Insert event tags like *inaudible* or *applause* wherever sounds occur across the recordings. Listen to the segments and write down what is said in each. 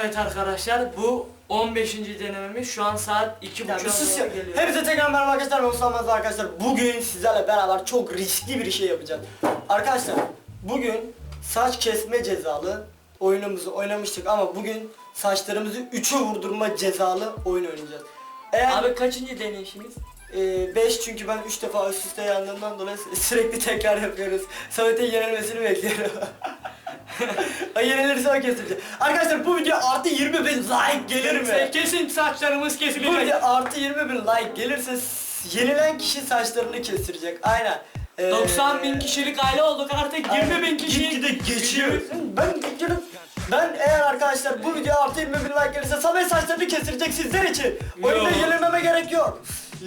Evet arkadaşlar bu 15. denememiz şu an saat Yani 2.30'a bir sus ya. geliyor. Hepinize tekrar merhaba arkadaşlar. Ben Osman arkadaşlar. Bugün sizlerle beraber çok riskli bir şey yapacağız. Arkadaşlar bugün saç kesme cezalı oyunumuzu oynamıştık ama bugün saçlarımızı 3'e vurdurma cezalı oyun oynayacağız. Eğer Abi kaçıncı deneyişimiz? 5 çünkü ben 3 defa üst üste yandığımdan dolayı sürekli tekrar yapıyoruz. Samet'in yenilmesini bekliyorum. *laughs* o yenilirse o kesilecek. Arkadaşlar bu video artı 20 bin like gelir mi? Kesin saçlarımız Bu kesilecek. video artı 20 bin like gelirse s- yenilen kişi saçlarını kestirecek. Aynen. Ee, 90 bin kişilik aile olduk artık 20 bin kişi. Gitgide geçiyoruz. Ben geçiyorum. Ben eğer arkadaşlar bu video artı 20 bin like gelirse Samet saçlarını kestirecek sizler için. Oyunda Yo. yenilmeme gerek yok.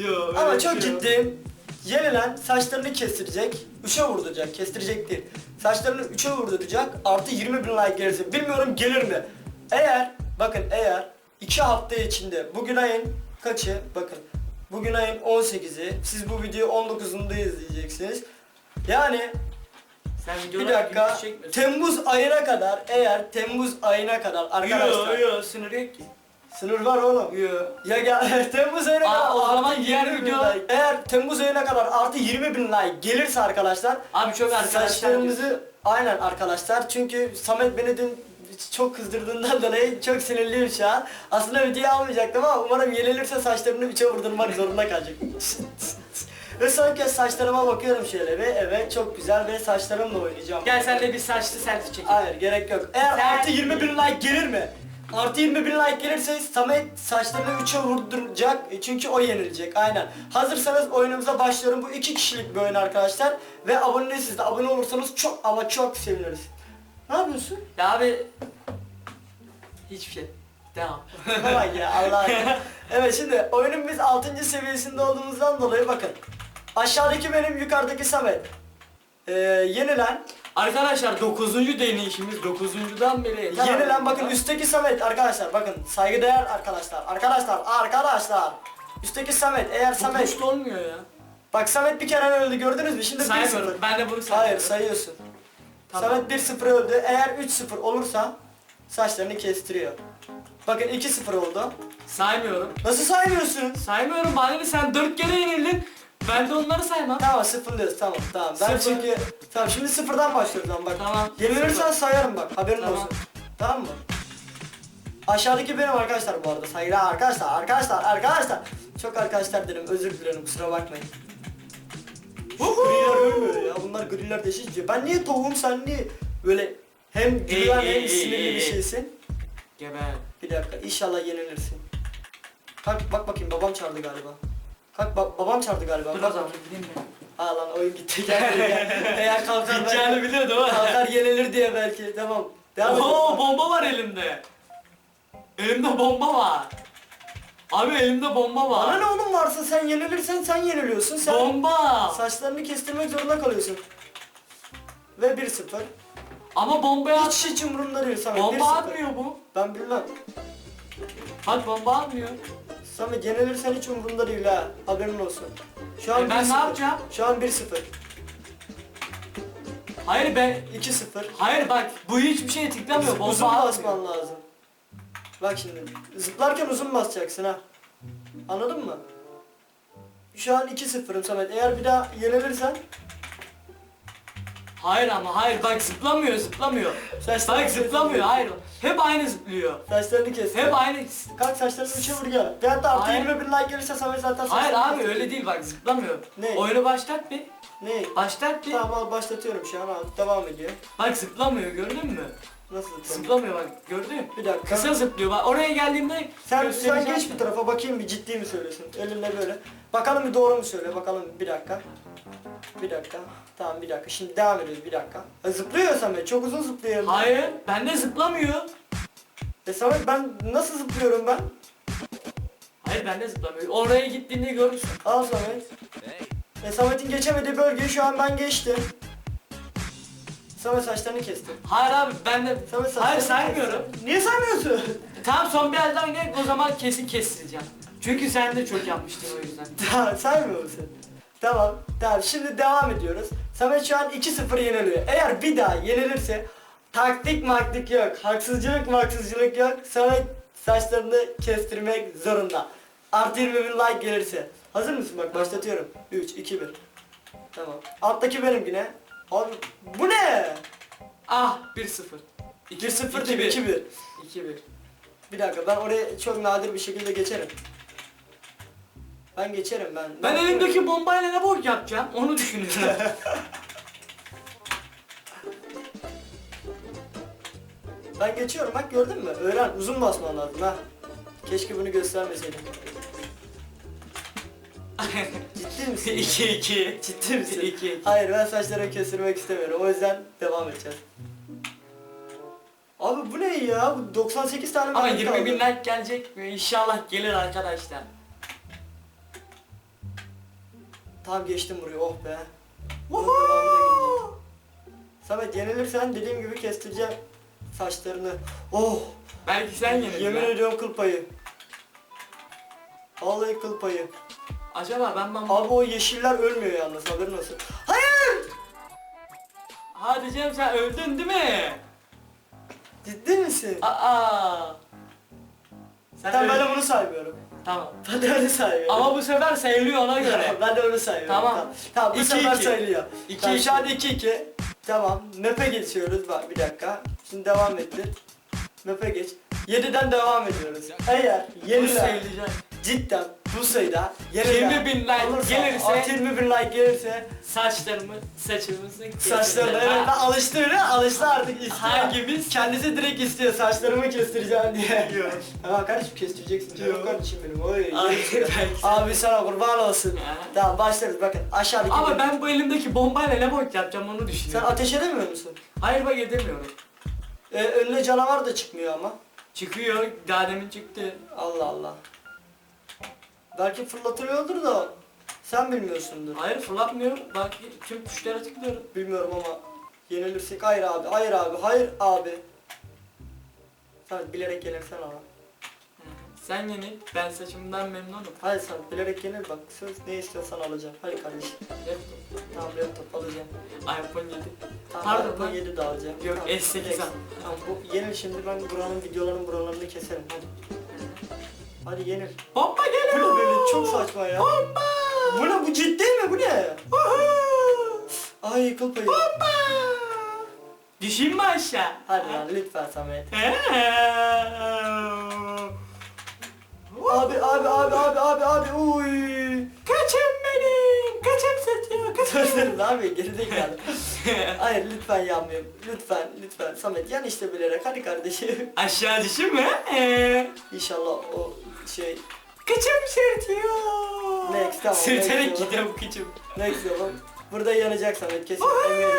Yo, Ama çok şey yok. ciddiyim. Yenilen saçlarını kestirecek, üçe vurduracak, kestirecek değil. Saçlarını üçe vurduracak, artı 20 bin like gelirse. Bilmiyorum gelir mi? Eğer, bakın eğer iki hafta içinde, bugün ayın kaçı? Bakın, bugün ayın 18'i, siz bu videoyu 19'unda izleyeceksiniz. Yani Sen bir dakika. Temmuz ayına kadar, eğer Temmuz ayına kadar arkadaşlar, Yo yo sınır yok ki. Sınır var oğlum. Yo. Ya gel *laughs* Temmuz ayına Aa, kadar o artı zaman 20 diğer bin video- like. Eğer Temmuz ayına kadar artı 20 bin like gelirse arkadaşlar Abi çok arkadaşlar. saçlarımızı aynen arkadaşlar çünkü Samet beni dün çok kızdırdığından *laughs* dolayı çok sinirliyim şu an. Aslında videoyu almayacaktım ama umarım yenilirse saçlarını üçe vurdurmak zorunda kalacak. *laughs* ve son kez saçlarıma bakıyorum şöyle bir evet çok güzel ve saçlarımla oynayacağım. Gel senle bir saçlı selfie çekelim. Hayır gerek yok. Eğer Sen- artı 20 bin like gelir mi? Artı 20 bin like gelirse Samet saçlarını 3'e vurduracak E, çünkü o yenilecek aynen. Hazırsanız oyunumuza başlıyorum. Bu iki kişilik bir oyun arkadaşlar. Ve abone değilsiniz de abone olursanız çok ama çok seviniriz. Ne yapıyorsun? Ya abi hiçbir şey. Devam. *laughs* Bak ya Allah Evet şimdi oyunun biz 6. seviyesinde olduğumuzdan dolayı bakın. Aşağıdaki benim yukarıdaki Samet. Ee, yenilen Arkadaşlar 9. deneyişimiz 9.dan beri yeter Yenilen bakın üstteki Samet arkadaşlar bakın saygıdeğer arkadaşlar arkadaşlar arkadaşlar üstteki Samet eğer Samet hoş da olmuyor ya. bak Samet bir kere öldü gördünüz mü şimdi 1-0 Saymıyorum. Ben de bunu Hayır saymıyorum. sayıyorsun Tamam. Samet 1-0 öldü eğer 3-0 olursa saçlarını kestiriyor Bakın 2-0 oldu Saymıyorum. Nasıl saymıyorsun? Saymıyorum bana ne sen 4 kere yenildin. Ben de onları saymam. Tamam sıfırlıyoruz tamam tamam ben Sıfır. çünkü tamam şimdi sıfırdan başlıyoruz lan bak Tamam. Yenilirsen Sıfır. sayarım bak haberin Tamam. olsun. Tamam mı? Aşağıdaki benim arkadaşlar bu arada. Saygılar arkadaşlar, arkadaşlar, arkadaşlar. Çok arkadaşlar dedim özür dilerim kusura bakmayın. Şu griler ölmüyor ya. Bunlar griler deşiş diyor. Ben niye tavuğum sen niye böyle hem ey, hem ey, sinirli ey, bir ey. şeysin. Geber. Bir dakika inşallah yenilirsin. Kalk bak bakayım babam çağırdı galiba. Kalk ba- babam çağırdı galiba. Dur o zaman bakayım. gideyim ben. Aa lan oyun gitti gel gel. Eğer kalkar Gideceğini belki. biliyordum ha. Kalkar yenilir diye belki tamam. Devam. Oo bomba var elimde. Elimde bomba var. Abi elimde bomba Bana var. ne oğlum varsa sen yenilirsen sen yeniliyorsun. Sen Bomba. saçlarını kestirmek zorunda kalıyorsun. Ve 1-0. Ama bomba Hiç hiç umurumda değil Samet. Bomba 1-0. atmıyor bu. Ben bilmem. Bak bomba atmıyor. Samet yenilirsen hiç umurumda değil ha. Haberin olsun. Şu an E ben 1-0. ne yapacağım? Şu an 1-0. Hayır ben 2-0. Hayır bak bu hiçbir şeye tıklamıyor. Bomba Uzun atmıyor. basman lazım. Bak şimdi. Zıplarken uzun basacaksın ha. Anladın mı? Şu an 2-0'ım Samet. Eğer bir daha yenilirsen Hayır ama hayır bak zıplamıyor zıplamıyor. Saçlarını Bak zıplamıyor hayır. Hep aynı zıplıyor. saçlarını kes. Hep aynı. Kalk saçlarını üçe vur gel. Ve hatta artı Hayır. 20 bin like gelirse Samet zaten Hayır saçlarını abi kesecek. öyle değil bak zıplamıyor. Ne? Oyunu başlat bir. Ne? Başlat bir. Tamam al başlatıyorum şu an al. Devam ediyor. Bak zıplamıyor gördün mü? Nasıl zıplamıyor? Zıplamıyor bak gördün mü? Bir dakika. Kısa zıplıyor bak oraya geldiğimde Sen, sen göstereceğim. geç bir tarafa bakayım bir ciddi mi söylüyorsun? Elinle böyle. Bakalım bir doğru mu söyle bakalım bir dakika. Bir dakika. Tamam bir dakika. Şimdi devam ediyoruz bir dakika. Ha, zıplıyor Samet. Çok uzun zıplıyor. Hayır bende zıplamıyor. E Samet ben nasıl zıplıyorum ben? Hayır bende zıplamıyor. Oraya gittiğinde görürsün. Al Samet. E Samet'in geçemediği bölgeyi şu an ben geçtim. Samet saçlarını kesti. Hayır abi bende Samet saçlarını Hayır saymıyorum. Niye saymıyorsun? Tamam son biraz daha oynayalım o zaman kesin kestireceğim. Çünkü sen de çok yapmıştın o yüzden. *laughs* Tamam saymıyor musun? Tamam. Tamam şimdi devam ediyoruz. Samet şu an 2-0 yeniliyor. Eğer bir daha yenilirse Taktik maktik yok. Haksızcılık maksızcılık yok. Sana saçlarını kestirmek zorunda. Artı 20 bin like gelirse. Hazır mısın? Bak başlatıyorum. 3, 2, 1. Tamam. Alttaki benim yine. Abi bu ne? Ah 1-0. 1-0 değil 2-1. 2-1. Bir dakika ben oraya çok nadir bir şekilde geçerim. Ben geçerim ben. Ben elimdeki bombayla ne bok yapacağım onu düşünüyorum. *laughs* Ben geçiyorum bak gördün mü? Öğren uzun basman lazım ha. Keşke bunu göstermeseydim. *laughs* Ciddi misin? 2-2. Ciddi misin? 2-2. Hayır ben saçlarımı kestirmek istemiyorum. O yüzden devam edeceğiz. Abi bu ne ya? Bu 98 tane Ama mermi 20 bin kaldı. like gelecek mi? İnşallah gelir arkadaşlar. Tamam geçtim burayı oh be. Bunun devamı da gelecek. Samet yenilirsen dediğim gibi kestireceğim saçlarını. Oh! Belki sen yenildin. Yemin ha. ediyorum kıl payı. Vallahi kıl payı. Acaba ben ben... Abi o yeşiller ölmüyor yalnız haberin olsun. Hayır! Hadi canım sen öldün değil mi? Ciddi misin? Aa. Sen ben öldün. bunu saymıyorum. Tamam. Ben de onu saymıyorum. Ama bu sefer sayılıyor ona göre. ben de onu sayıyorum. Tamam. Tamam, bu İki, sefer iki. sayılıyor. İki, Tamam, şu an 2-2. Tamam. Map'e geçiyoruz. Bak bir dakika. Şimdi devam ettir. Map'e geç. 7'den devam ediyoruz. Eğer Bu yenilen sayılacak. cidden bu sayıda yenilen 20 bin like gelirse- artı 20 bin like gelirse Saçlarımı, saçımızı saçlarını keseceğiz. evet alıştı öyle alıştı artık istiyor. Hangimiz? Kendisi direkt istiyor saçlarımı kestireceğim diye. Yok. Tamam kardeşim kestireceksin. Canım Yok. kardeşim benim. Oy. Ay, yerim. *laughs* belki. Abi sana kurban olsun. Ha. Tamam başlarız bakın aşağıdaki Ama ben bu elimdeki bombayla ne bok yapacağım onu Sen düşünüyorum. ateş edemiyor musun? Hayır bak edemiyorum. Ee, önüne canavar da çıkmıyor ama. Çıkıyor, daha demin çıktı. Allah Allah. Belki fırlatılıyordur da sen bilmiyorsundur. Hayır fırlatmıyor. Bak tüm tuşlara tıklıyorum. Bilmiyorum ama yenilirsek hayır abi, hayır abi, hayır abi. Sen bilerek yenilsen ama. Sen yenil, ben saçımdan memnunum. Hadi sen bilerek yenil bak söz ne istiyorsan alacağım. Hadi kardeşim. *laughs* Laptop, Tamam laptop alacağım. iPhone 7. Tamam Pardon iPhone lan. 7 de alacağım. Yok, tamam, S8 neyse. al. Tamam bu yenil şimdi ben buranın videoların buralarını keserim hadi. Hadi yenil. Bomba Bu geliyor. ne böyle çok saçma ya. Bomba. Bu ne bu ciddi mi bu ne? Ay kıl payı. Bomba. Düşeyim mi aşağı? Hadi lan lütfen Samet. Abi. Abi abi abi abi abi uy. Kaçın benim. Kaçım satıyor. Kaçım. Sözlerim abi gerizekalı. Hayır lütfen yanmayayım. Lütfen lütfen Samet yan işte bilerek hadi kardeşim. Aşağı düşün mü? İnşallah o şey Kaçım sırtıyor. Next, tamam, Sırtarak next. gidiyor bu kaçım. neyse bak. Burada yanacak Samet kesin eminim.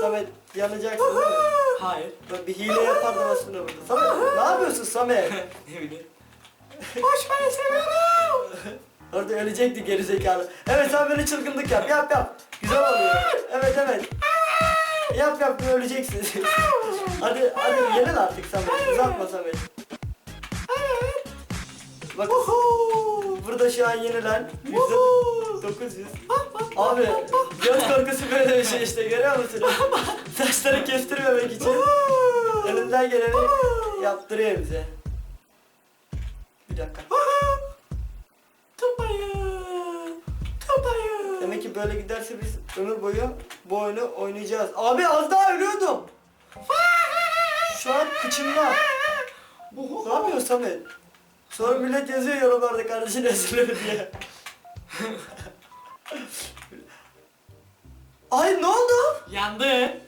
Samet yanacaksın değil mi? Hayır. Bak bir hile yapardım aslında burada. Samet ne yapıyorsun Samet? *laughs* ne bileyim. Bana seviyorum. Orada ölecekti gerizekalı. Evet sen böyle çılgınlık yap. Yap yap. Güzel oluyor. Evet evet. Yap yap öleceksin. hadi hadi yenil artık Samet. Uzatma Samet. Bak burada şu an yenilen yüzde 900. Abi göz korkusu böyle bir şey işte görüyor musun? Saçları kestirmemek için elinden geleni yaptırıyor bize. Bir dakika. Demek ki böyle giderse biz ömür boyu bu oyunu oynayacağız. Abi az daha ölüyordum. Şu an kıçımda. Ne yapıyorsun Samet? Sonra millet yazıyor yorumlarda kardeşin ezilür diye. Ay ne oldu? Yandı.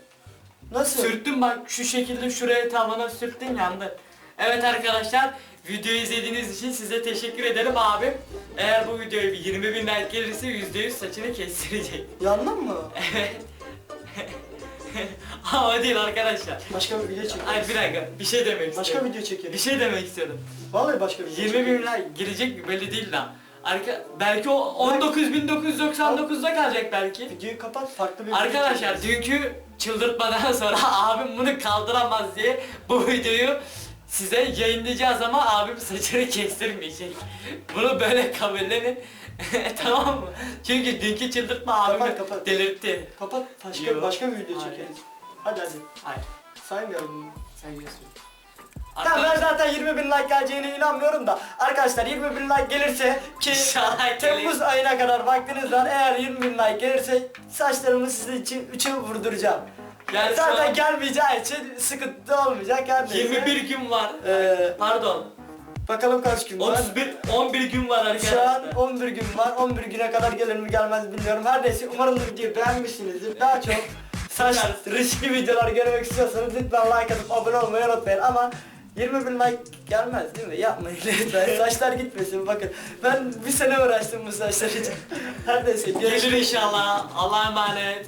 Nasıl? Sürttüm bak şu şekilde şuraya tavana sürttün yandı. Evet arkadaşlar videoyu izlediğiniz için size teşekkür ederim abim. Eğer bu videoya bir 20 bin like gelirse %100 saçını kestirecek. Yandın mı? Evet. *laughs* Ama değil arkadaşlar. Başka bir video çekelim. Ay bir dakika bir şey demek Başka istiyorum. video çekelim. Bir şey demek istiyorum. Vallahi başka bir video 20 bin çekelim. like girecek mi belli değil daha. Arka, belki o 19.999'da kalacak belki. Videoyu kapat farklı bir video Arkadaşlar çekeriz. dünkü çıldırtmadan *laughs* sonra abim bunu kaldıramaz diye bu videoyu size yayınlayacağız ama abim saçını kestirmeyecek. Bunu böyle kabullenin. *laughs* tamam mı? Çünkü dünkü çıldırtma abimi Kapat, kapat. delirtti. Kapat başka Yo. başka bir video Hayır. çekeriz. Hadi hadi. Hayır. Saymıyorum. Sayıyorsun. Tamam ben zaten 20 bin like geleceğine inanmıyorum da arkadaşlar 20 bin like gelirse ki *laughs* İnşallah Temmuz gelir. ayına kadar vaktiniz var eğer 20 bin like gelirse saçlarımı sizin için 3'e vurduracağım. Yani zaten an gelmeyeceği için sıkıntı olmayacak her neyse. 21 gün var. Ee, Pardon. bakalım kaç gün var. 31 11 gün var Şu an arkadaşlar. 11 gün var. 11 güne kadar gelir mi gelmez bilmiyorum. Her neyse umarım videoyu beğenmişsinizdir. Daha çok saç riskli videolar görmek istiyorsanız lütfen like atıp abone olmayı unutmayın ama 20 bin like gelmez değil mi? Yapmayın lütfen. *laughs* Saçlar gitmesin bakın. Ben bir sene uğraştım bu saçlar için. Her neyse Gelir inşallah. Allah'a emanet.